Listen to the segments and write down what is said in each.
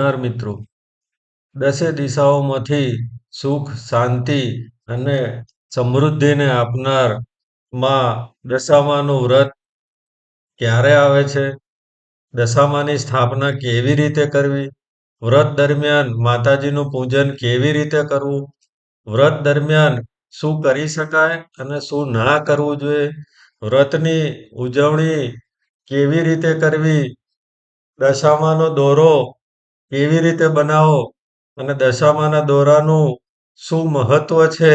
મિત્રો, દસે દિશાઓમાંથી સુખ, શાંતિ અને સમૃદ્ધિને આપનારમાં દશામાનું વ્રત ક્યારે આવે છે? દશામાની સ્થાપના કેવી રીતે કરવી? વ્રત દરમિયાન માતાજીનું પૂજન કેવી રીતે કરવું? વ્રત દરમિયાન શું કરી શકાય અને શું ના કરવું જોઈએ? વ્રતની ઉજવણી કેવી રીતે કરવી? દશામાનો દોરો કેવી રીતે બનાવો અને દશામાના દોરાનું શું મહત્વ છે?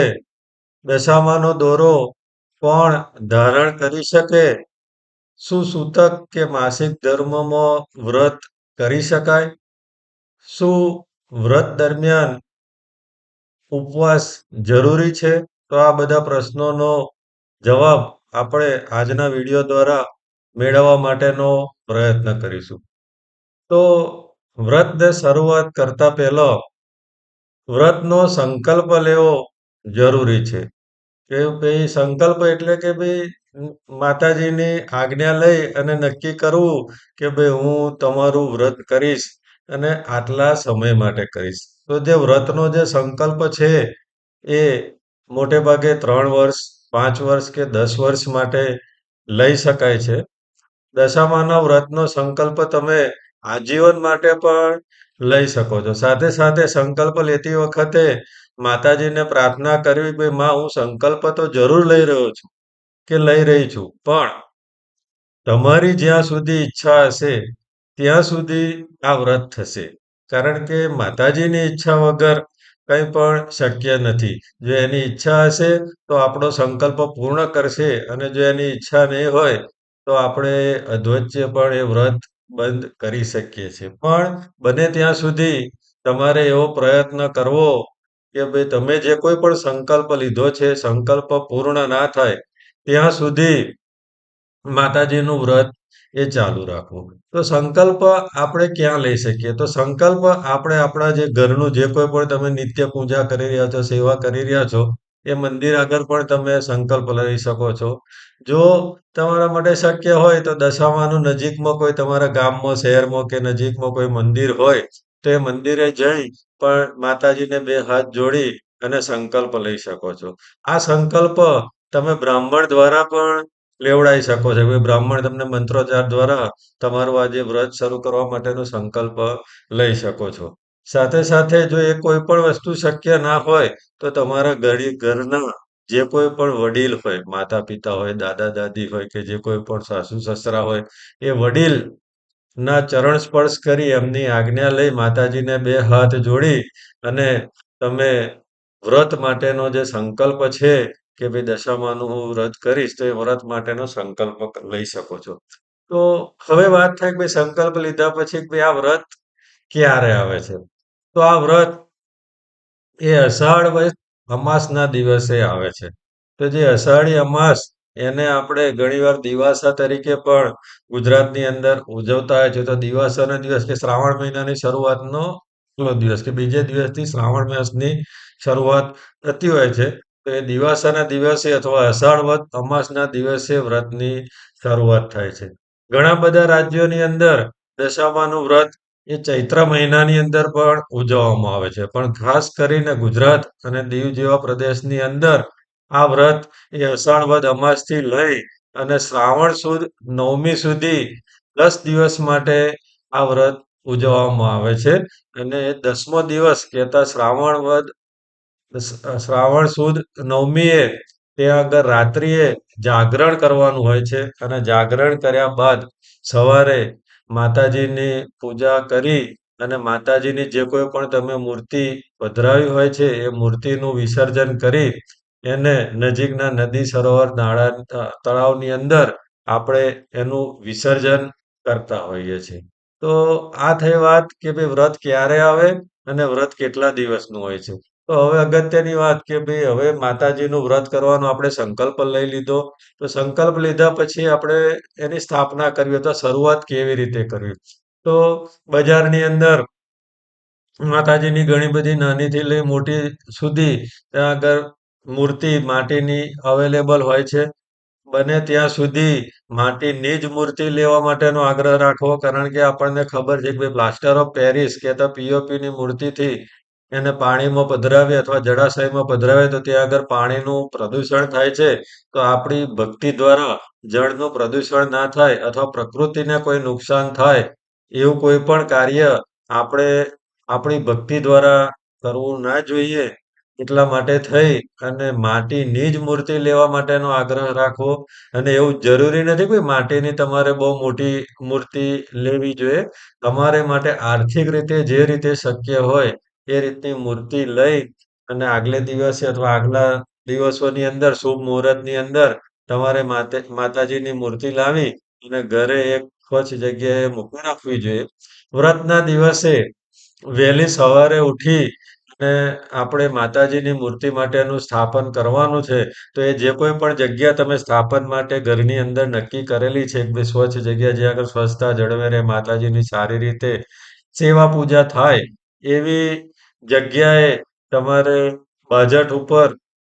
દશામાનો દોરો કોણ ધારણ કરી શકે? શું સૂતક કે માસિક ધર્મમાં વ્રત કરી શકાય? શું વ્રત દરમિયાન ઉપવાસ જરૂરી છે? તો આ બધા પ્રશ્નોનો જવાબ આપણે આજના વીડિયો દ્વારા મેળવવા માટેનો પ્રયત્ન કરીશું. તો વ્રતને શરૂઆત કરતા પહેલો વ્રતનો સંકલ્પ લેવો જરૂરી છે. કે ભાઈ સંકલ્પ એટલે કે ભાઈ માતાજીની આજ્ઞા લઈ અને નક્કી કરવું કે ભાઈ હું તમારું વ્રત કરીશ અને આટલા સમય માટે કરીશ. તો જે વ્રતનો જે સંકલ્પ છે એ મોટે ભાગે ત્રણ વર્ષ, પાંચ વર્ષ કે દસ વર્ષ માટે લઈ શકાય છે. દશામાના વ્રતનો સંકલ્પ તમે આજીવન માટે પણ લઈ શકો છો. સાથે સાથે સંકલ્પ લેતી વખતે માતાજીને પ્રાર્થના કરવી કે માં, હું સંકલ્પ તો જરૂર લઈ રહ્યો છું કે લઈ રહી છું, પણ તમારી જ્યાં સુધી ઈચ્છા હશે, ત્યાં સુધી આ વ્રત થશે. કારણ કે માતાજીની ઈચ્છા વગર કંઈ પણ શક્ય નથી. જો એની ઈચ્છા હશે, તો આપણો સંકલ્પ પૂર્ણ કરશે અને જો એની ઈચ્છા નહીં હોય, તો આપણે અધવચ્ચે પણ એ વ્રત બંધ કરી શકીએ છીએ. પણ બને ત્યાં સુધી તમારે એવો પ્રયત્ન કરવો કે ભાઈ તમે જે કોઈ પણ સંકલ્પ લીધો છે, સંકલ્પ પૂર્ણ ના થાય, ત્યાં સુધી માતાજીનું વ્રત એ ચાલુ રાખવું. તો સંકલ્પ આપણે ક્યાં લઈ શકીએ? તો સંકલ્પ આપણે આપણા જે ઘરનું જે કોઈ પણ તમે નિત્ય પૂજા કરી રહ્યા છો, સેવા કરી રહ્યા છો એ મંદિર આગળ પણ તમે સંકલ્પ લઈ શકો છો. જો તમારા માટે શક્ય હોય તો દશામાનું નજીકમાં કોઈ તમારા ગામમાં, શહેરમાં કે નજીકમાં કોઈ મંદિર હોય તો એ મંદિરે જઈ પણ માતાજીને બે હાથ જોડી અને સંકલ્પ લઈ શકો છો. આ સંકલ્પ તમે બ્રાહ્મણ દ્વારા પણ લેવડાવી શકો છો. કે બ્રાહ્મણ તમને મંત્રોચ્ચાર દ્વારા તમારું આજે વ્રત શરૂ કરવા માટેનો સંકલ્પ લઈ શકો છો. સાથે સાથે જો એ કોઈ પણ વસ્તુ શક્ય ના હોય, તો તમારા ઘડી ઘરના જે કોઈ પણ વડીલ હોય માતા પિતા હોય દાદા દાદી હોય કે જે કોઈ પણ સાસુ સસરા હોય, એ વડીલ ના ચરણ સ્પર્શ કરી એમની આજ્ઞા લઈ માતાજીને બે હાથ જોડી અને તમે વ્રત માટેનો જે સંકલ્પ છે કે ભાઈ દશામાનું હું વ્રત કરીશ, તો એ વ્રત માટેનો સંકલ્પ લઈ શકો છો. તો હવે વાત થાય કે ભાઈ સંકલ્પ લીધા પછી ભાઈ આ વ્રત ક્યારે આવે છે? તો આ વ્રત એ અષાઢ વય અમાસના દિવસે આવે છે. તો જે અષાઢી અમાસ એને આપણે ઘણીવાર દિવાસા તરીકે પણ ગુજરાતની અંદર ઉજવતા હોય છે. તો દિવાસાનો દિવસ કે શ્રાવણ મહિનાની શરૂઆતનો દિવસ કે બીજે દિવસથી શ્રાવણ માસની શરૂઆત થતી હોય છે. તો એ દિવાસાના દિવસે અથવા અષાઢ વ્રત અમાસના દિવસે વ્રતની શરૂઆત થાય છે. ઘણા બધા રાજ્યોની અંદર દશામાનું વ્રત એ ચૈત્ર મહિનાની અંદર પણ ઉજવવામાં આવે છે. પણ ખાસ કરીને ગુજરાત અને દીવ જેવા પ્રદેશની અંદર આ વ્રત એ અષાઢ વદ અમાસથી લઈ અને શ્રાવણ સુદ, નવમી સુધી દસ દિવસ માટે આ વ્રત ઉજવવામાં આવે છે. અને દસમો દિવસ કહેતા શ્રાવણ વદ શ્રાવણ સુદ નવમીએ તે આગળ રાત્રિએ જાગરણ કરવાનું હોય છે. અને જાગરણ કર્યા બાદ સવારે માતાજીની પૂજા કરી અને માતાજીની જે કોઈ પણ તમે મૂર્તિ પધરાવી હોય છે, એ મૂર્તિનું વિસર્જન કરી એને નજીકના નદી, સરોવર, નાળા તળાવની અંદર આપણે એનું વિસર્જન કરતા હોઈએ છીએ. તો આ થઈ વાત કે ભાઈ વ્રત ક્યારે આવે અને વ્રત કેટલા દિવસનું હોય છે? તો હવે અગત્યની વાત કે ભાઈ હવે માતાજીનું વ્રત કરવાનો આપણે સંકલ્પ લઈ લીધો તો સંકલ્પ લીધા પછી આપણે એની સ્થાપના કરવી તો શરૂઆત કેવી રીતે કરવી તો બજારની અંદર માતાજીની ઘણી બધી નાનીથી લઈ મોટી સુધી ત્યાં આગળ મૂર્તિ માટીની અવેલેબલ હોય છે બને ત્યાં સુધી માટીની જ મૂર્તિ લેવા માટેનો આગ્રહ રાખવો. કારણ કે આપણને ખબર છે કે પ્લાસ્ટર ઓફ પેરિસ કે તો પીઓપીની મૂર્તિથી એને પાણીમાં પધરાવીએ અથવા જળાશયમાં પધરાવીએ તો ત્યાં આગળ પાણીનું પ્રદૂષણ થાય છે. તો આપણી ભક્તિ દ્વારા જળનું પ્રદૂષણ ના થાય અથવા પ્રકૃતિને કોઈ નુકસાન થાય, એવું કોઈ પણ કાર્ય આપણે, આપણી ભક્તિ દ્વારા કરવું ના જોઈએ. એટલા માટે થઈ અને માટીની જ મૂર્તિ લેવા માટેનો આગ્રહ રાખવો અને એવું જરૂરી નથી કે માટીની તમારે બહુ મોટી મૂર્તિ લેવી જોઈએ. તમારે માટે આર્થિક રીતે જે રીતે શક્ય હોય એ રીતની મૂર્તિ લઈ અને આગલે દિવસે અથવા આગલા દિવસોની અંદર શુભ મુહૂર્તની અંદર તમારે માતે માતાજીની મૂર્તિ લાવી અને ઘરે એક સ્વચ્છ જગ્યાએ મૂકી રાખવી જોઈએ. વ્રતના દિવસે વહેલી સવારે ઉઠી અને આપણે માતાજીની મૂર્તિ માટેનું સ્થાપન કરવાનું છે. તો એ જે કોઈ પણ જગ્યા તમે સ્થાપન માટે ઘરની અંદર નક્કી કરેલી છે કે સ્વચ્છ જગ્યા જ્યાં આગળ સ્વચ્છતા જળવે રહે, માતાજીની સારી રીતે સેવા પૂજા થાય એવી જગ્યાએ તમારે બજેટ ઉપર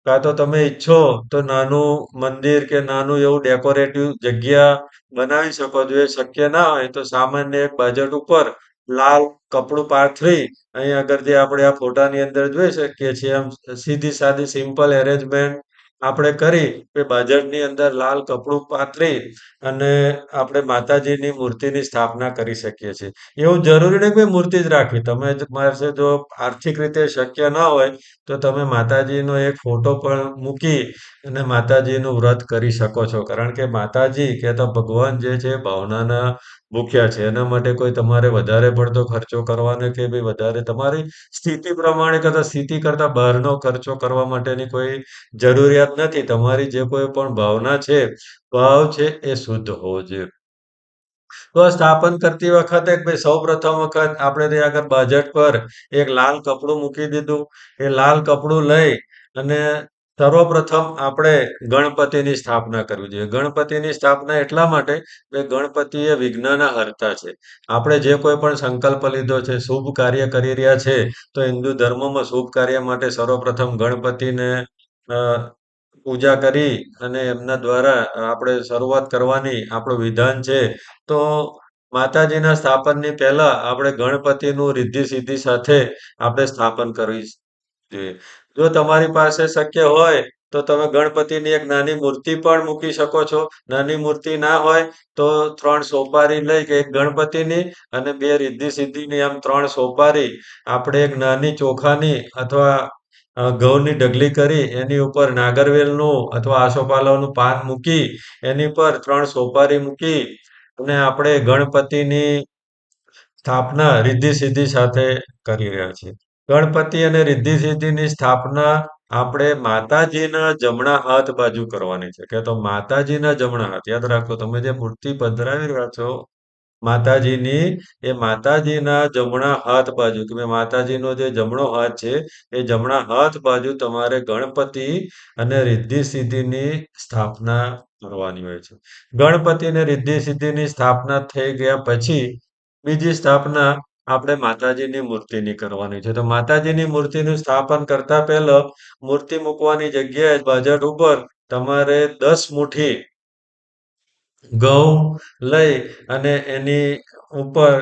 કાં તો તમે ઈચ્છો તો નાનું મંદિર કે નાનું એવું ડેકોરેટિવ જગ્યા બનાવી શકો છો. એ શક્ય ના હોય તો સામાન્ય એક બજેટ ઉપર લાલ કપડું પાથરી અહીં આગળ જે આપણે આ ફોટાની અંદર જોઈ શકીએ છીએ એમ સીધી સાદી સિમ્પલ એરેન્જમેન્ટ આપણે કરી કે બજેટની અંદર લાલ કપડું પાથરી અને આપણે માતાજીની મૂર્તિની સ્થાપના કરી શકીએ છીએ. એવું જરૂરી નહીં કે મૂર્તિ જ રાખવી. તમે પાસે જો આર્થિક રીતે શક્ય ના હોય, તો તમે માતાજીનો એક ફોટો પણ મૂકી અને માતાજીનું વ્રત કરી શકો છો. કારણ કે માતાજી કે તો ભગવાન જે છે ભાવનાના ભૂખ્યા છે. એના માટે કોઈ તમારે વધારે પડતો ખર્ચો કરવાનો કે ભાઈ વધારે તમારી સ્થિતિ પ્રમાણે કરતા સ્થિતિ કરતા બહારનો ખર્ચો કરવા માટેની કોઈ જરૂરિયાત નથી. તમારી જે કોઈ પણ ભાવના છે, ભાવ છે એ શુદ્ધ હોવો જોઈએ. તો સ્થાપન કરતી વખતે ભઈ સૌપ્રથમ વખત આપણે ત્યાં આગળ બજેટ પર એક લાલ કપડું મૂકી દીધું. એ લાલ કપડું લઈ અને સર્વપ્રથમ આપણે ગણપતિની સ્થાપના કરવી જોઈએ. ગણપતિની સ્થાપના એટલા માટે કે ગણપતિ એ વિઘ્નના હર્તા છે. આપણે જે કોઈ પણ સંકલ્પ લીધો છે, શુભ કાર્ય કરી રહ્યા છે, તો હિન્દુ ધર્મમાં શુભ કાર્ય માટે સર્વપ્રથમ ગણપતિને પૂજા કરી અને એમના દ્વારા આપણે શરૂઆત કરવાની આપણું વિધાન છે. તો માતાજીના સ્થાપનની પહેલા આપણે ગણપતિનું રિદ્ધિ-સિદ્ધિ સાથે આપણે સ્થાપન કરવી જોઈએ. જો તમારી પાસે શક્ય હોય, તો તમે ગણપતિની એક નાની મૂર્તિ પણ મૂકી શકો છો. નાની મૂર્તિ ના હોય, તો ત્રણ સોપારી લઈ એક ગણપતિની અને બે રિદ્ધિ-સિદ્ધિની આમ ત્રણ સોપારી આપણે એક નાની ચોખાની અથવા ઘઉંની ઢગલી કરી, એની ઉપર નાગરવેલનું અથવા આસોપાલવનું પાન મૂકી, એની પર ત્રણ સોપારી મૂકી અને આપણે ગણપતિની સ્થાપના રિદ્ધિ-સિદ્ધિ સાથે કરી રહ્યા છીએ. ગણપતિ અને રિદ્ધિ-સિદ્ધિની સ્થાપના આપણે માતાજીના જમણા હાથ બાજુ કરવાની છે. કે તો માતાજીના જમણા હાથ યાદ રાખો તમે જે મૂર્તિ પધરાવી રહ્યા છો માતાજીની, એ માતાજીના જમણા હાથ બાજુ કે માતાજીનો જે જમણો હાથ છે, એ જમણા હાથ બાજુ તમારે ગણપતિ અને રિદ્ધિ-સિદ્ધિની સ્થાપના કરવાની હોય છે. ગણપતિ અને રિદ્ધિ-સિદ્ધિની સ્થાપના થઈ ગયા પછી બીજી સ્થાપના આપણે માતાજીની મૂર્તિની કરવાની છે. તો માતાજીની મૂર્તિનું સ્થાપન કરતા પહેલા મૂર્તિ મૂકવાની જગ્યાએ બજેટ ઉપર તમારે દસ મુઠ્ઠી ઘઉં લઈ અને એની ઉપર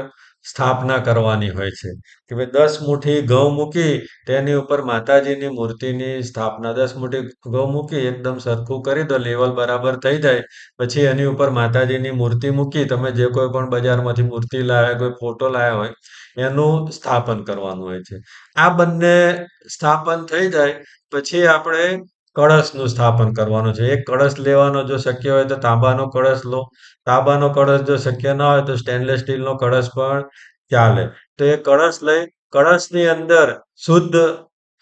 સ્થાપના કરવાની હોય છે. કે ભાઈ દસ મુઠ્ઠી ઘઉં મૂકી તેની ઉપર માતાજીની મૂર્તિની સ્થાપના દસ મુઠ્ઠી ઘઉં મૂકી એકદમ સરખું કરી દો, લેવલ બરાબર થઈ જાય. પછી એની ઉપર માતાજીની મૂર્તિ મૂકી તમે જે કોઈ પણ બજારમાંથી મૂર્તિ લાવ્યા, કોઈ ફોટો લાવ્યા હોય એનું સ્થાપન કરવાનું હોય છે. આ બંને સ્થાપન થઈ જાય પછી આપણે કળશનું સ્થાપન કરવાનું છે. એક કળશ લેવાનો જો શક્ય હોય તો તાંબાનો કળશ લો. તાંબાનો કળશ જો શક્ય ના હોય તો સ્ટેનલેસ સ્ટીલનો કળશ પણ ચાલે. તો એ કળશ લઈ કળશની અંદર શુદ્ધ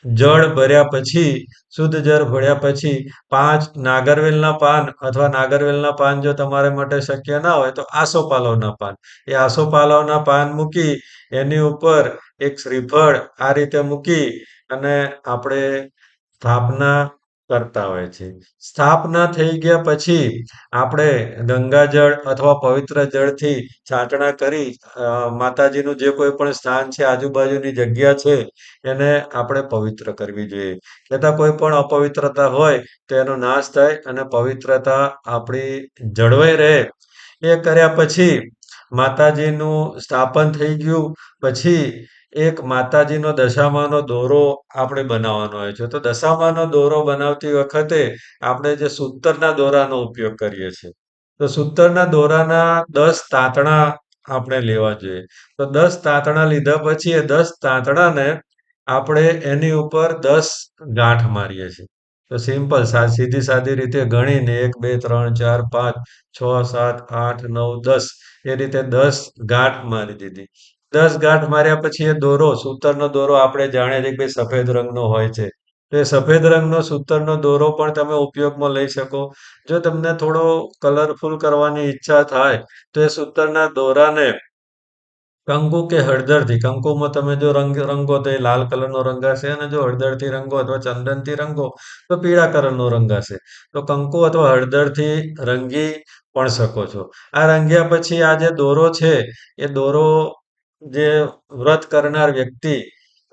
જળ ભર્યા પછી, શુદ્ધ જળ ભર્યા પછી પાંચ નાગરવેલના પાન અથવા નાગરવેલના પાન જો તમારા માટે શક્ય ના હોય તો આસોપાલવના પાન. એ આસોપાલવના પાન મૂકી એની ઉપર એક શ્રીફળ આ રીતે મૂકી અને આપણે સ્થાપના કરતા હોય છે. સ્થાપના થઈ ગયા પછી આપણે ગંગાજળ અથવા પવિત્ર જળથી છાંટણા કરી માતાજીનું જે કોઈ પણ સ્થાન છે, આજુબાજુની જગ્યા છે, એને આપણે પવિત્ર કરવી જોઈએ. તથા કોઈ પણ અપવિત્રતા હોય તો એનો નાશ થાય અને પવિત્રતા આપણી જળવાઈ રહે. એ કર્યા પછી માતાજીનું સ્થાપન થઈ ગયું પછી એક માતાજીનો દશામાનો દોરો આપણે બનાવવાનો હોય છે. તો દશામાનો દોરો બનાવતી વખતે આપણે જે સૂતરના દોરાનો ઉપયોગ કરીએ છીએ. તો સૂતરના દોરાના દસ તાંતણા આપણે લેવા જોઈએ. તો દસ તાંતણા લીધા પછી એ દસ તાંતણાને આપણે એની ઉપર દસ ગાંઠ મારીએ છીએ. તો સિમ્પલ સીધી સાદી રીતે ગણીને 1, 2, 3, 4, 5, 6, 7, 8, 9, 10 એ રીતે દસ ગાંઠ મારી દીધી. 10 ગાંઠ માર્યા પછી એ દોરો, સૂતરનો દોરો આપણે જાણીએ છીએ કે ભાઈ સફેદ રંગનો હોય છે. તો એ સફેદ રંગનો, સૂતરનો દોરો પણ તમે ઉપયોગમાં લઈ શકો. જો તમને થોડો કલરફુલ કરવાની ઈચ્છા થાય, તો એ સૂતરના દોરાને કંકુ કે હળદરથી, કંકુમાં તમે જો રંગ, રંગો તો એ લાલ કલરનો રંગ હશે અને જો હળદરથી રંગો અથવા ચંદનથી રંગો, તો પીળા કલરનો રંગ હશે. તો કંકુ અથવા હળદરથી રંગી પણ શકો છો. આ રંગ્યા પછી આ જે દોરો છે, એ દોરો જે વ્રત કરનાર વ્યક્તિ,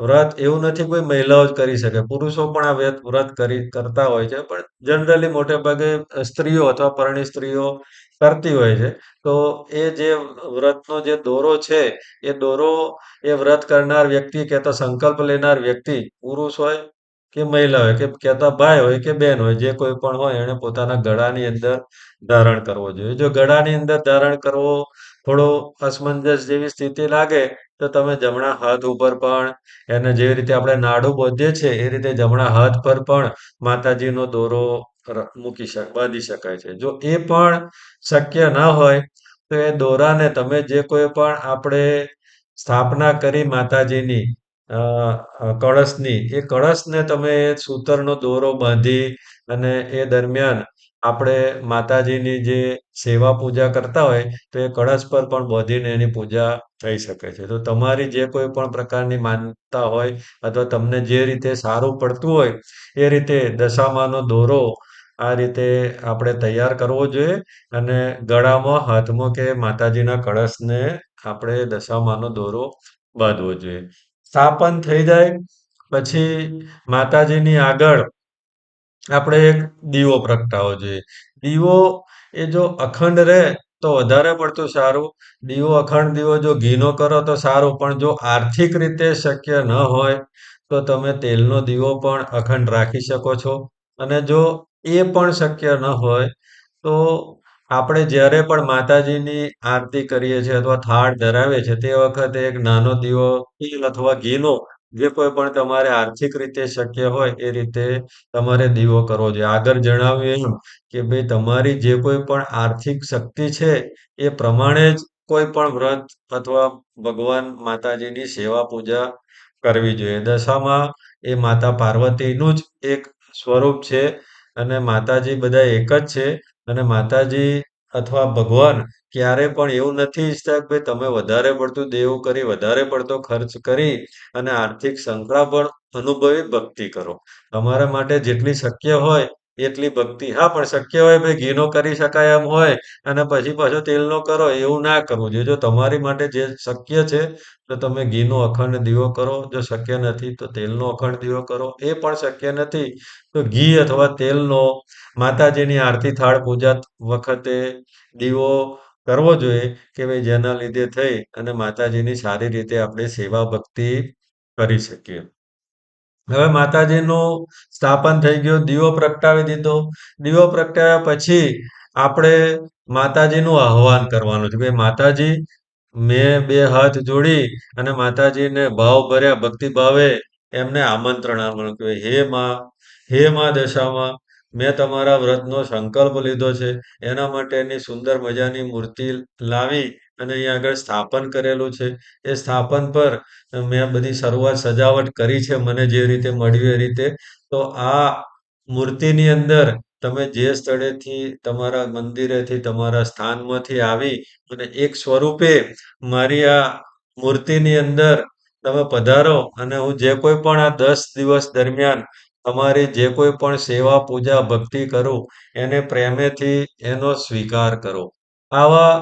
વ્રત એવું નથી કોઈ મહિલાઓ જ કરી શકે. પુરુષો પણ આ વ્રત કરી, કરતા હોય છે. પણ જનરલી મોટે ભાગે સ્ત્રીઓ અથવા પરણી સ્ત્રીઓ કરતી હોય છે. તો એ જે વ્રતનો જે દોરો છે, એ દોરો એ વ્રત કરનાર વ્યક્તિ કે સંકલ્પ લેનાર વ્યક્તિ પુરુષ હોય કે મહિલા હોય કે કહેતા ભાઈ હોય કે બેન હોય, જે કોઈ પણ હોય, એને પોતાના ગળાની અંદર ધારણ કરવો જોઈએ. જો ગળાની અંદર ધારણ કરવો થોડો અસમંજસ જેવી સ્થિતિ લાગે, તો તમે જમણા હાથ ઉપર પણ, એને જેવી રીતે આપણે નાડુ બોધીએ છીએ, એ રીતે જમણા હાથ પર પણ માતાજીનો દોરો મૂકી શક, બાંધી શકાય છે. જો એ પણ શક્ય ના હોય, તો એ દોરાને તમે જે કોઈ પણ આપણે સ્થાપના કરી માતાજીની કળશની, એ કળશને તમે સૂતરનો દોરો બાંધી અને એ દરમિયાન આપણે માતાજીની જે સેવા પૂજા કરતા હોય તો એ કળશ પર પણ બોધીને એની પૂજા થઈ શકે છે. તો તમારી જે કોઈ પણ પ્રકારની માનતા હોય અથવા તમને જે રીતે સારું પડતું હોય એ રીતે દશામાનો દોરો આ રીતે આપણે તૈયાર કરવો જોઈએ અને ગળામાં, હાથમાં કે માતાજીના કળશને આપણે દશામાનો દોરો બાંધવો જોઈએ. સ્થાપન થઈ જાય પછી માતાજીની આગળ આપણે એક દીવો પ્રગટાવવો જોઈએ. દીવો એ જો અખંડ રહે તો વધારે પડતું સારું. દીવો અખંડ દીવો જો ઘીનો કરો તો સારું, પણ જો આર્થિક રીતે શક્ય ન હોય તો તમે તેલનો દીવો પણ અખંડ રાખી શકો છો અને જો એ પણ શક્ય ન હોય તો આપણે જ્યારે પણ માતાજીની આરતી કરીએ છીએ અથવા થાળ ધરાવીએ છીએ તે વખતે એક નાનો દીવો, તેલ અથવા ઘીનો જે કોઈ પણ તમારે આર્થિક રીતે શક્ય હોય એ રીતે તમારે દીવો કરવો જોઈએ. આગળ જણાવ્યું એમ કે ભાઈ તમારી જે કોઈ પણ આર્થિક શક્તિ છે એ પ્રમાણે જ કોઈ પણ વ્રત અથવા ભગવાન માતાજીની સેવા પૂજા કરવી જોઈએ. દશામાં એ માતા પાર્વતીનું જ એક સ્વરૂપ છે અને માતાજી બધા એક જ છે અને માતાજી અથવા ભગવાન ક્યારે પણ એવું નથી ઈચ્છતા કે ભાઈ તમે વધારે પડતું દેવું કરી, વધારે પડતો ખર્ચ કરી અને આર્થિક સંકળામણ અનુભવી ભક્તિ કરો. તમારા માટે જેટલી શક્ય હોય એટલી ભક્તિ હા, પણ શક્ય હોય ભાઈ ઘીનો કરી શકાય એમ હોય અને પછી પાછો તેલનો કરો એવું ના કરવું જોઈએ. જો તમારી માટે જે શક્ય છે તો તમે ઘીનો અખંડ દીવો કરો. જો શક્ય નથી તો તેલનો અખંડ દીવો કરો. એ પણ શક્ય નથી તો ઘી અથવા તેલનો માતાજીની આરતી થાળ પૂજા વખતે દીવો કરવો જોઈએ કે ભાઈ જેના લીધે થઈ અને માતાજીની સારી રીતે આપણે સેવા ભક્તિ કરી શકીએ. હવે માતાજીનું સ્થાપન થઈ ગયું, દીવો પ્રગટાવી દીધો. દીવો પ્રગટાવ્યા પછી આપણે માતાજીનું આહવાન કરવાનું છે. ભાઈ માતાજી મેં બે હાથ જોડી અને માતાજીને ભાવભર્યા ભક્તિભાવે એમને આમંત્રણ આપવાનું કે હે માં, હે માં દશામાં મેં તમારા વ્રતનો સંકલ્પ લીધો છે. એના માટેની સુંદર મજાની મૂર્તિ લાવી અને અહીંયા આગળ સ્થાપન કરેલું છે. એ સ્થાપન પર મેં બધી શરૂઆત સજાવટ કરી છે મને જે રીતે મળ્યું એ રીતે. તો આ મૂર્તિની અંદર તમે જે સ્થળેથી તમારા મંદિરેથી, તમારા સ્થાનમાંથી આવી અને એક સ્વરૂપે મારી આ મૂર્તિની અંદર તમે પધારો અને હું જે કોઈ પણ આ દસ દિવસ દરમિયાન તમારી જે કોઈ પણ સેવા, પૂજા, ભક્તિ કરું એને પ્રેમેથી એનો સ્વીકાર કરો. આવા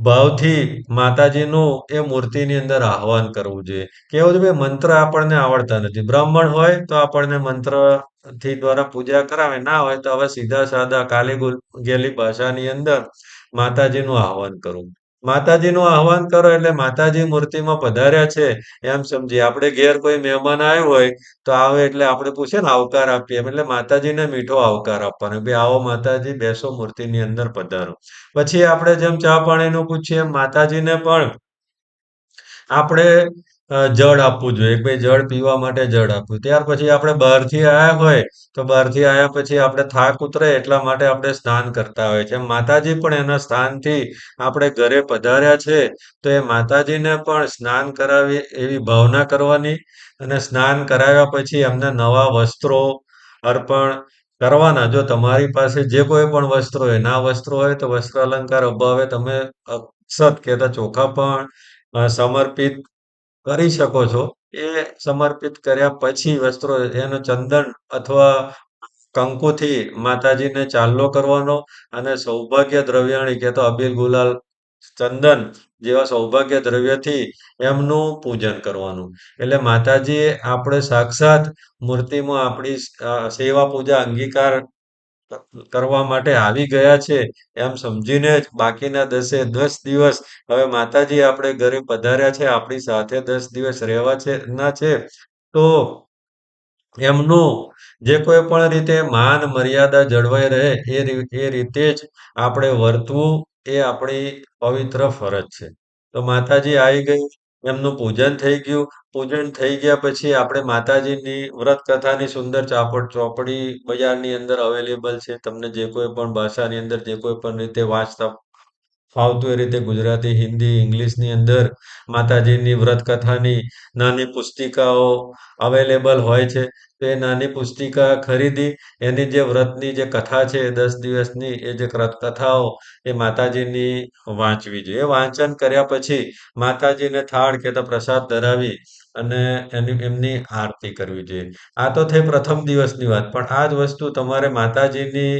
ભાવથી માતાજીનું એ મૂર્તિની અંદર આહવાન કરવું જોઈએ. કેવું છે મંત્ર આપણને આવડતા નથી. બ્રાહ્મણ હોય તો આપણને મંત્રથી દ્વારા પૂજા કરાવે. ના હોય તો હવે સીધા સાદા કાલી ગેલી ભાષાની અંદર માતાજીનું આહવાન કરવું. માતાજીનું આહવાન કરો એટલે માતાજી મૂર્તિમાં પધાર્યા છે એમ સમજીએ. આપણે ઘેર કોઈ મહેમાન આવ્યો હોય તો આવે એટલે આપણે પૂછીએ ને આવકાર આપીએ એટલે માતાજીને મીઠો આવકાર આપવાનો. ભાઈ આવો માતાજી બેસો મૂર્તિની અંદર પધારો. પછી આપણે જેમ ચા પાણીનું પૂછીએ એમ માતાજીને પણ આપણે જળ આપવું જોઈએ કે ભાઈ જળ પીવા માટે જળ આપવું. ત્યાર પછી આપણે બહારથી આવ્યા હોય, તો બહારથી આવ્યા પછી આપણે થાક ઉતરે એટલા માટે આપણે સ્નાન કરતા હોય છે. માતાજી પણ એના સ્થાનથી આપણે ઘરે પધાર્યા છે, તો એ માતાજીને પણ સ્નાન કરાવી એવી ભાવના કરવાની અને સ્નાન કરાવ્યા પછી એમને નવા વસ્ત્રો અર્પણ કરવાના. જો તમારી પાસે જે કોઈ પણ વસ્ત્રો હોય, ના વસ્ત્રો હોય, તો વસ્ત્ર અલંકાર અભાવે તમે અક્ષત કહેતા ચોખા પણ સમર્પિત કરી શકો છો. એ સમર્પિત કર્યા પછી વસ્ત્રો એનો ચંદન અથવા કંકુથી માતાજીને ચાંદલો કરવાનો અને સૌભાગ્ય દ્રવ્યાણી કે તો અબીલ ગુલાલ ચંદન જેવા સૌભાગ્ય દ્રવ્યથી એમનું પૂજન કરવાનું. એટલે માતાજીએ આપણે સાક્ષાત મૂર્તિમાં આપણી સેવા પૂજા અંગીકાર કરવા માટે આવી ગયા છે એમ સમજીને જ બાકીના દસે દસ દિવસ હવે માતાજી આપણે ઘરે પધાર્યા છે આપણી સાથે દસ દિવસ રહેવા છે ના છે તો એમનું જે કોઈ પણ રીતે માન મર્યાદા જળવાઈ રહે એ એ રીતે જ આપણે વર્તવું એ આપણી પવિત્ર ફરજ છે. તો માતાજી આવી ગઈ, એમનું પૂજન થઈ ગયું. પૂજન થઈ ગયા પછી આપણે માતાજીની વ્રત કથાની સુંદર ચાપડ ચોપડી બજારની અંદર અવેલેબલ છે. તમને જે કોઈ પણ ભાષાની અંદર જે કોઈ પણ રીતે વાંચતા ફાવતું એ રીતે ગુજરાતી, હિન્દી, ઇંગ્લિશની અંદર માતાજીની વ્રત કથાની નાની પુસ્તિકાઓ અવેલેબલ હોય છે. તો એ નાની પુસ્તિકા ખરીદી એની જે વ્રતની જે કથા છે 10 દિવસની એ જે કથાઓ એ માતાજીની વાંચવી જોઈએ. એ વાંચન કર્યા પછી માતાજીને થાળ કે તો પ્રસાદ ધરાવી અને એની એમની આરતી કરવી જોઈએ. આ તો થઈ પ્રથમ દિવસની વાત. પણ આ જ વસ્તુ તમારે માતાજીની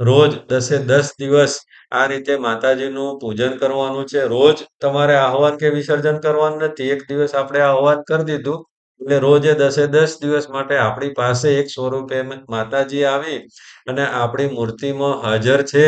રોજ દસે દસ દિવસ આ રીતે માતાજીનું પૂજન કરવાનું છે. રોજ તમારે આહવાન કે વિસર્જન કરવાનું નથી. એક દિવસ આપણે આહવાન કરી દીધું એટલે રોજે દસે દસ દિવસ માટે આપણી પાસે એક સ્વરૂપે માતાજી આવી અને આપણી મૂર્તિમાં હાજર છે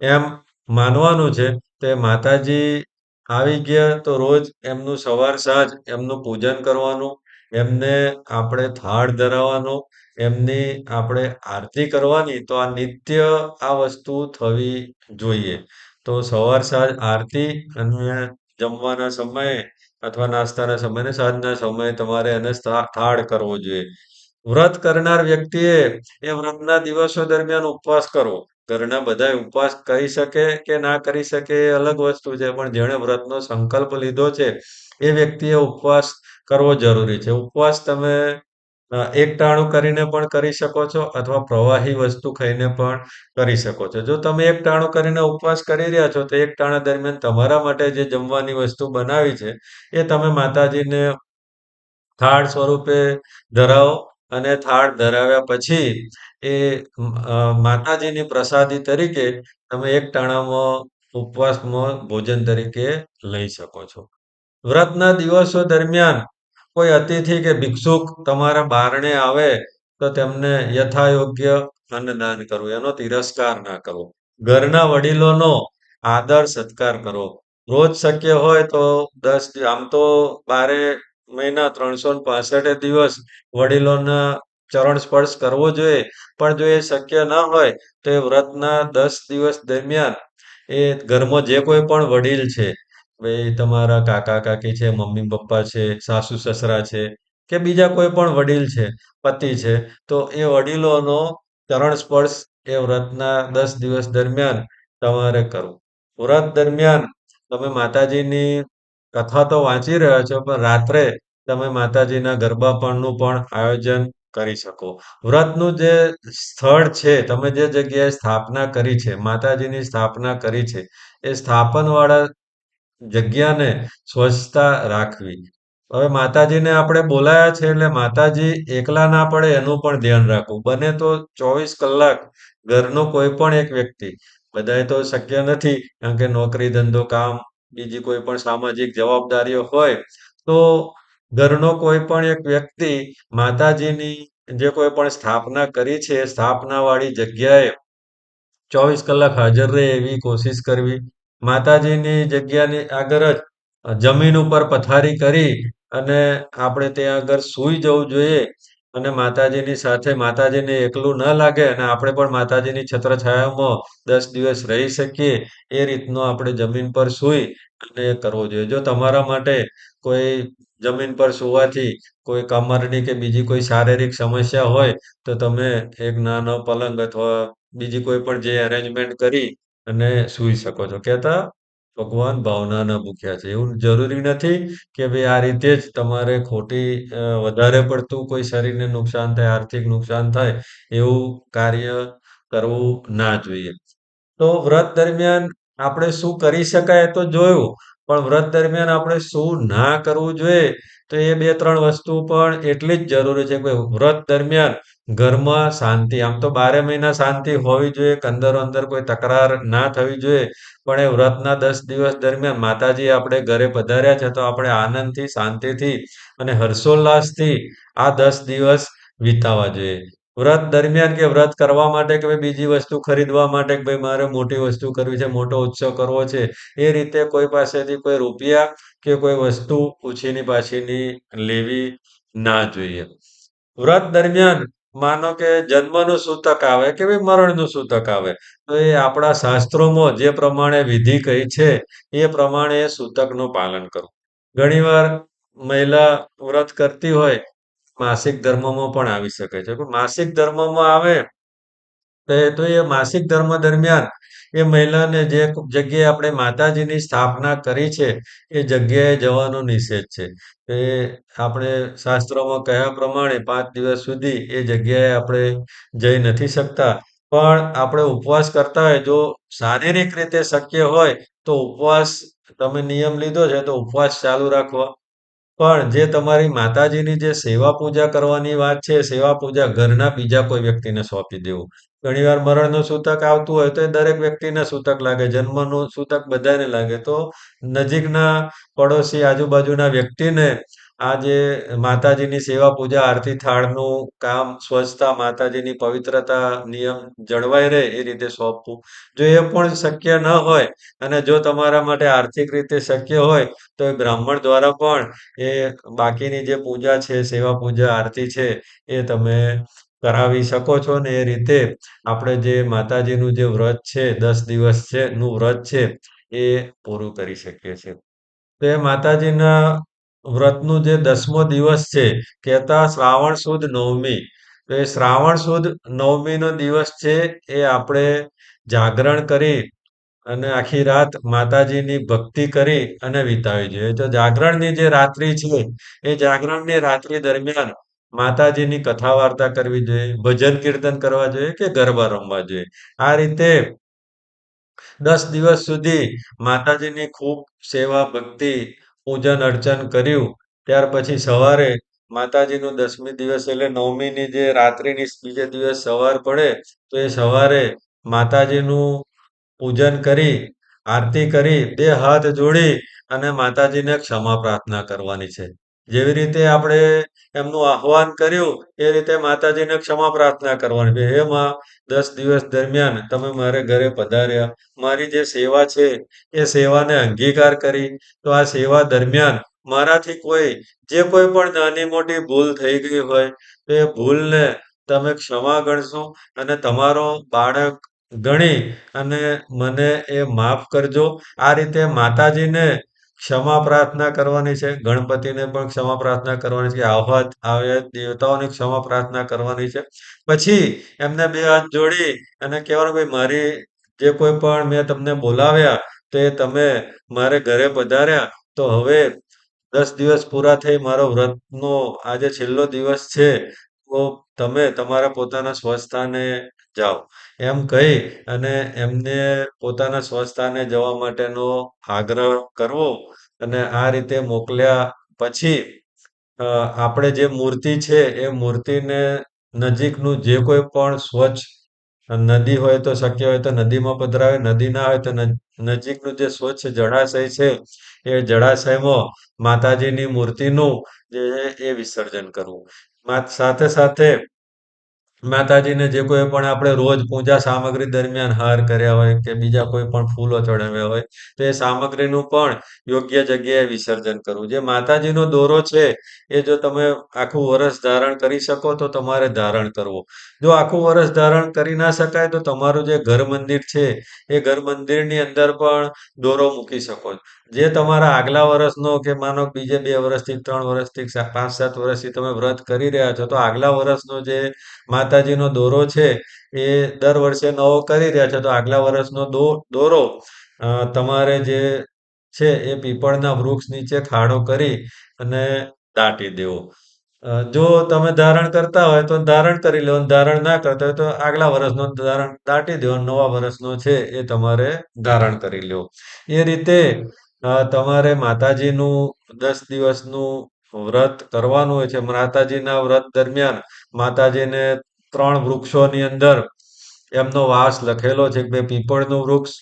એમ માનવાનું છે. તે માતાજી આવી ગયા તો રોજ એમનું સવાર સાંજ એમનું પૂજન કરવાનું. એમને આપણે થાળ ધરાવવાનો. એમની આપણે આરતી કરવાની. તો આ નિત્ય આ વસ્તુ થવી જોઈએ. તો સવાર સાંજ આરતી અને જમવાના સમયે અથવા નાસ્તાના સમયે સાંજના સમયે તમારે એને થાળ કરવો જોઈએ. વ્રત કરનાર વ્યક્તિએ એ વ્રતના દિવસો દરમિયાન ઉપવાસ કરવો. ઘરના બધાય ઉપવાસ કરી શકે કે ના કરી શકે એ અલગ વસ્તુ છે. પણ જેણે વ્રતનો સંકલ્પ લીધો છે એ વ્યક્તિએ ઉપવાસ કરવો જરૂરી છે. ઉપવાસ તમે એકટાણું કરીને પણ કરી શકો છો અથવા પ્રવાહી વસ્તુ ખાઈને પણ કરી શકો છો. જો તમે એકટાણું કરીને ઉપવાસ કરી રહ્યા છો, તો એક ટાણા દરમિયાન તમારા માટે જે જમવાની વસ્તુ બનાવી છે, એ તમે માતાજીને થાળ સ્વરૂપે ધરાવો અને થાળ ધરાવ્યા પછી એ માતાજીની પ્રસાદી તરીકે તમે એક ટાણામાં ઉપવાસમાં ભોજન તરીકે લઈ શકો છો. વ્રતના દિવસો દરમિયાન કોઈ અતિથિ કે ભિક્ષુક તમારા બારણે આવે તો તેમને યથાયોગ્ય અન્નદાન કરવું. એનો તિરસ્કાર ના કરવો. ઘરના વડીલોનો આદર સત્કાર કરવો. રોજ શક્ય હોય તો દસ, આમ તો બારે મહિના 365 દિવસ વડીલોના ચરણ સ્પર્શ કરવો જોઈએ. પણ જો એ શક્ય ન હોય તો એ વ્રતના દસ દિવસ દરમિયાન એ ઘરમાં જે કોઈ પણ વડીલ છે ભઈ તમારા કાકા-કાકી છે, મમ્મી-પપ્પા છે, સાસુ-સસરા છે કે બીજા કોઈ પણ વડીલ છે, પતિ છે, તો એ વડીલોનો ચરણ સ્પર્શ એ વ્રતના દસ દિવસ દરમિયાન તમારે કરવું. વ્રત દરમિયાન તમે માતાજીની કથા તો વાંચી રહ્યા છો, પણ રાત્રે તમે માતાજીના ગરબા પણનું પણ આયોજન કરી શકો. વ્રતનું જે સ્થળ છે, તમે જે જગ્યાએ સ્થાપના કરી છે, માતાજીની સ્થાપના કરી છે, એ સ્થાપનવાળા જગ્યાને સ્વચ્છતા રાખવી. હવે માતાજીને આપણે બોલાયા છે એટલે માતાજી એકલા ના પડે એનું પણ ધ્યાન રાખવું. બને તો 24 કલાક ઘરનો કોઈ પણ એક વ્યક્તિ, બધાએ તો શક્ય નથી કારણ કે નોકરી, ધંધો, કામ, બીજી કોઈ પણ સામાજિક જવાબદારીઓ હોય, તો ઘરનો કોઈ પણ એક વ્યક્તિ માતાજીની જે કોઈ પણ સ્થાપના કરી છે, એ સ્થાપનાવાળી જગ્યાએ 24 કલાક હાજર રહે એવી કોશિશ કરવી. માતાજીની જગ્યાની આગળ જ જમીન ઉપર પથારી કરી અને આપણે ત્યાં આગળ સૂઈ જવું જોઈએ અને માતાજીની સાથે માતાજીને એકલું ન લાગે અને આપણે પણ માતાજીની છત્રછાયામાં દસ દિવસ રહી શકીએ, એ રીતનો આપણે જમીન પર સૂઈ અને કરવો જોઈએ. જો તમારા માટે કોઈ જમીન પર સુવાથી કોઈ કમરની કે બીજી કોઈ શારીરિક સમસ્યા હોય, તો તમે એક નાનો પલંગ અથવા બીજી કોઈ પણ જે અરેન્જમેન્ટ કરી અને સૂઈ શકો છો. કહેતા ભગવાન ભાવનાના ભૂખ્યા છે. એવું જરૂરી નથી કે ભાઈ આ રીતે જ તમારે ખોટી વધારે પડતું કોઈ શરીરને નુકસાન થાય, આર્થિક નુકસાન થાય એવું કાર્ય કરવું ના જોઈએ. તો વ્રત દરમિયાન આપણે શું કરી શકાય તો જોયું. પણ વ્રત દરમિયાન આપણે શું ના કરવું જોઈએ, તો એ 2-3 વસ્તુ પણ એટલી જ જરૂરી છે કે વ્રત દરમિયાન ઘરમાં શાંતિ. આમ તો બારે મહિના શાંતિ હોવી જોઈએ, કે અંદરો-અંદર કોઈ તકરાર ના થવી જોઈએ. પણ એ વ્રતના દસ દિવસ દરમિયાન માતાજી આપણે ઘરે પધાર્યા છે, તો આપણે આનંદથી, શાંતિથી અને હર્ષોલ્લાસથી આ દસ દિવસ વિતાવવા જોઈએ. વ્રત દરમિયાન કે વ્રત કરવા માટે કે ભાઈ બીજી વસ્તુ ખરીદવા માટે કે ભાઈ મારે મોટી વસ્તુ કરવી છે, મોટો ઉત્સવ કરવો છે, એ રીતે કોઈ પાસેથી કોઈ રૂપિયા કે કોઈ વસ્તુ ઉછીની પાછીની લેવી ના જોઈએ. વ્રત દરમિયાન માનો કે જન્મનું સૂતક આવે કે ભાઈ મરણનું સૂતક આવે, તો એ આપણા શાસ્ત્રોમાં જે પ્રમાણે વિધિ કહી છે, એ પ્રમાણે એ સૂતકનું પાલન કરવું. ઘણીવાર મહિલા વ્રત કરતી હોય, માસિક ધર્મમાં પણ આવી શકે છે. માસિક ધર્મમાં આવે તો એ માસિક ધર્મ દરમિયાન એ મહિલાને જે જગ્યાએ આપણે માતાજીની સ્થાપના કરી છે, એ જગ્યાએ જવાનો નિષેધ છે. એ આપણે શાસ્ત્રોમાં કહ્યા પ્રમાણે પાંચ દિવસ સુધી એ જગ્યાએ આપણે જઈ નથી શકતા. પણ આપણે ઉપવાસ કરતા હોય, જો શારીરિક રીતે શક્ય હોય, તો ઉપવાસ તમે નિયમ લીધો છે, તો ઉપવાસ ચાલુ રાખવા. પણ જે તમારી માતાજીની જે સેવા પૂજા કરવાની વાત છે, સેવા પૂજા ઘરના બીજા કોઈ વ્યક્તિને સોંપી દેવું. ઘણીવાર મરણનું સૂતક આવતું હોય, તો એ દરેક વ્યક્તિને સૂતક લાગે. જન્મનું સૂતક બધાને લાગે. તો નજીકના પડોશી, આજુબાજુના વ્યક્તિને આ જે માતાજીની સેવા પૂજા, આરતી થાળનું કામ, સ્વચ્છતા, માતાજીની પવિત્રતા, નિયમ જળવાઈ રહે એ રીતે સોંપવું. જો એ પણ શક્ય ન હોય અને જો તમારા માટે આર્થિક રીતે શક્ય હોય, તો એ બ્રાહ્મણ દ્વારા પણ એ બાકીની જે પૂજા છે, સેવા પૂજા, આરતી છે, એ તમે કરાવી શકો છો ને એ રીતે આપણે જે માતાજીનું જે વ્રત છે, દસ દિવસ છે નું વ્રત છે, એ પૂરું કરી શકીએ છીએ. તો એ માતાજીના વ્રતનું જે 10મો દિવસ છે, કહેતા શ્રાવણ સુદ નવમી. તો એ શ્રાવણ સુદ નવમીનો દિવસ છે, એ આપણે જાગરણ કરી અને આખી રાત માતાજીની ભક્તિ કરી અને વિતાવી જોઈએ. તો જાગરણની જે રાત્રિ છે, એ જાગરણની રાત્રિ દરમિયાન માતાજીની કથા વાર્તા કરવી જોઈએ, ભજન કીર્તન કરવા જોઈએ કે ગરબા રમવા જોઈએ. આ રીતે દસ દિવસ સુધી માતાજીની ખૂબ સેવા, ભક્તિ, પૂજન અર્ચન કર્યું. ત્યાર પછી સવારે માતાજીનું 10મી દિવસ એટલે નવમીની જે રાત્રિની બીજે દિવસ સવાર પડે, તો એ સવારે માતાજીનું પૂજન કરી, આરતી કરી, બે હાથ જોડી અને માતાજીને ક્ષમા પ્રાર્થના કરવાની છે. જેવી રીતે આપણે એમનું આહવાન કર્યું, એ રીતે માતાજીને ક્ષમા પ્રાર્થના કરવાની કે હે માં દસ દિવસ દરમિયાન તમે મારે ઘરે પધાર્યા, મારી જે સેવા છે, એ સેવાને અંગીકાર કરી. તો આ સેવા દરમિયાન મારાથી કોઈ જે કોઈ પણ નાની-મોટી ભૂલ થઈ ગઈ હોય, તો એ ભૂલને તમે ક્ષમા ગણશો અને તમારો બાળક ગણી અને મને એ માફ કરજો. આ રીતે માતાજીને ક્ષમા પ્રાર્થના કરવાની છે. ગણપતિને પણ ક્ષમા પ્રાર્થના કરવાની છે. આહ્વાન આવે દેવતાઓને ક્ષમા પ્રાર્થના કરવાની છે. પછી એમને બે હાથ જોડી અને કહેવાનું ભાઈ મારી જે કોઈ પણ મેં તમને બોલાવ્યા, તે તમે મારે ઘરે પધાર્યા, તો હવે દસ દિવસ પૂરા થઈ મારો વ્રતનો આજે છેલ્લો દિવસ છે, તો તમે તમારા પોતાના સ્વસ્થાને જાઓ. એમ કહી અને એમને પોતાના સ્વસ્થાને જવા માટેનો આગ્રહ કરવો અને આ રીતે મોકલ્યા પછી આપણે જે મૂર્તિ છે એ મૂર્તિને નજીકનું જે કોઈ પણ સ્વચ્છ નદી હોય તો શક્ય હોય તો નદીમાં પધરાવે, નદી ના હોય તો નજીકનું જે સ્વચ્છ જળાશય છે એ જળાશયમાં માતાજીની મૂર્તિનું જે એ વિસર્જન કરવું. સાથે સાથે માતાજીને જે કોઈ પણ આપણે રોજ પૂજા સામગ્રી દરમિયાન હાર કર્યા હોય કે બીજા કોઈ પણ ફૂલો ચડાવ્યા હોય, તો એ સામગ્રીનું પણ યોગ્ય જગ્યાએ વિસર્જન કરવું. જે માતાજીનો દોરો છે, એ જો તમે આખું વર્ષ ધારણ કરી શકો તો તમારે ધારણ કરવો. જો આખું વર્ષ ધારણ કરી ના શકાય તો તમારું જે ઘર મંદિર છે, એ ઘર મંદિરની અંદર પણ દોરો મૂકી શકો જે તમારા આગલા વર્ષનો કે માનો બીજે બે વર્ષથી ત્રણ વર્ષથી પાંચ, સાત વર્ષથી તમે વ્રત કરી રહ્યા છો, તો આગલા વર્ષનો જે માતાજીનો દોરો છે, એ દર વર્ષે નવો કરી રહ્યા છે. તો આગલા વર્ષનો દોરો તમારે જે છે એ પીપળના વૃક્ષ નીચે ખાડો કરી અને દાટી દેવો. જો તમે ધારણ કરતા હોય તો ધારણ કરી લો ધારણ ના કરતા હોય તો આગલા વર્ષનો ધારણ દાટી દો નવા વર્ષનો છે એ તમારે ધારણ કરી લો. એ રીતે તમારે માતાજીનું દસ દિવસનું વ્રત કરવાનું હોય છે. માતાજીના વ્રત દરમિયાન માતાજીને ત્રણ વૃક્ષોની અંદર એમનો વાસ લખેલો છે કે પીપળનું વૃક્ષ,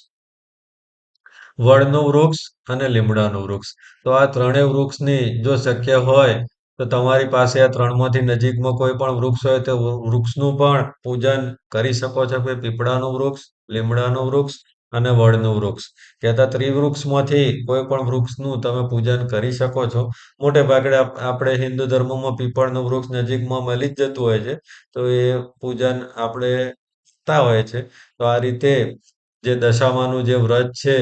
વડનું વૃક્ષ અને લીમડાનું વૃક્ષ. તો આ ત્રણેય વૃક્ષની જો શક્ય હોય તો તમારી પાસે આ ત્રણમાંથી નજીકમાં કોઈ પણ વૃક્ષ હોય તો વૃક્ષનું પણ પૂજન કરી શકો છો કે પીપળાનું વૃક્ષ, લીમડાનું વૃક્ષ અને વડનું વૃક્ષ. કહેતા ત્રિવૃક્ષમાંથી કોઈ પણ વૃક્ષનું તમે પૂજન કરી શકો છો. મોટે ભાગે આપણે હિન્દુ ધર્મમાં પીપળનું વૃક્ષ નજીકમાં મળી જ જતું હોય છે. તો એ પૂજન આપણે કરતા હોય છે. તો આ રીતે જે દશામાનું જે વ્રત છે,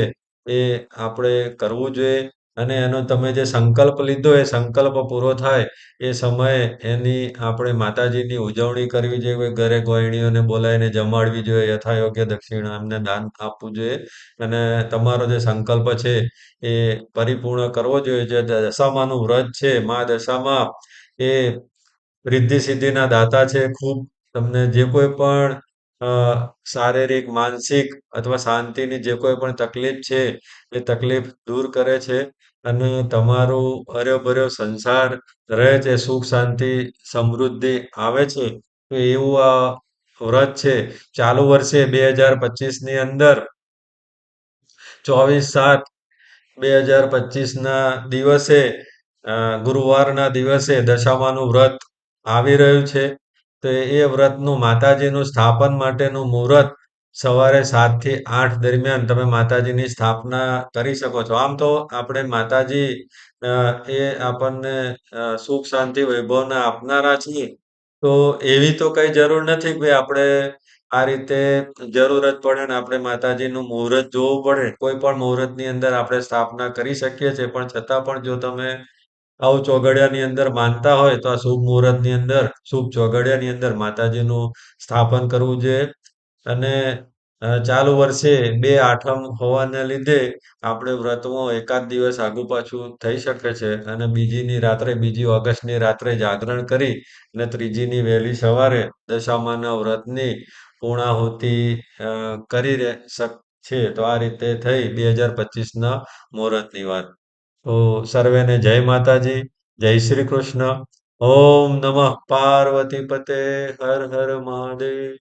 એ આપણે કરવું જોઈએ. અને એનો તમે જે સંકલ્પ લીધો, એ સંકલ્પ પૂરો થાય, એ સમયે એની આપણે માતાજીની ઉજવણી કરવી જોઈએ ઘરે ગોયણીઓને બોલાવીને જમાડવી જોઈએ, યથાયોગ્ય દક્ષિણા એમને દાન આપવું જોઈએ. અને તમારો જે સંકલ્પ છે, એ પરિપૂર્ણ કરવો જોઈએ. જે દશામાનું વ્રત છે, મા દશામાં એ રિદ્ધિ સિદ્ધિના દાતા છે. ખૂબ તમને જે કોઈ પણ શારીરિક, માનસિક અથવા શાંતિની જે કોઈ પણ તકલીફ છે, એ તકલીફ દૂર કરે છે અને તમારું હર્યોભર્યો સંસાર રહે છે, સુખ, શાંતિ, સમૃદ્ધિ આવે છે, તો એવું આ વ્રત છે. ચાલુ વર્ષે બે હજાર પચીસની અંદર ચોવીસ સાત બે હજાર પચીસના દિવસે ગુરુવારના દિવસે દશામાનું વ્રત આવી રહ્યું છે. તો એ વ્રતનું માતાજીનું સ્થાપન માટેનું મુહૂર્ત સવારે સાતથી આઠ દરમિયાન તમે માતાજીની સ્થાપના કરી શકો છો. આમ તો આપણે માતાજી એ આપણને સુખ, શાંતિ, વૈભવને આપનારા છીએ. તો એવી તો કઈ જરૂર નથી કે આપણે આ રીતે જરૂરત પડે ને આપણે માતાજીનું મુહૂર્ત જોવું પડે. કોઈ પણ મુહૂર્તની અંદર આપણે સ્થાપના કરી શકીએ છીએ. પણ છતાં પણ જો તમે આવું ચોગડિયાની અંદર માનતા હોય તો આ શુભ મુહૂર્તની અંદર, શુભ ચોગડિયાની અંદર માતાજીનું સ્થાપન કરવું જોઈએ. અને ચાલુ વર્ષે બે આઠમ હોવાને લીધે આપણે વ્રતમાં એકાદ દિવસ આગુ પાછું થઈ શકે છે અને બીજીની રાત્રે, બીજી ઓગસ્ટની રાત્રે જાગરણ કરી અને ત્રીજીની વહેલી સવારે દશામાના વ્રતની પૂર્ણાહુતિ કરી છે. તો આ રીતે થઈ બે હજાર પચીસના મુહૂર્તની વાત. તો સર્વેને જય માતાજી જય શ્રી કૃષ્ણ. ઓમ નમઃ પાર્વતી પતે હર હર મહાદેવ.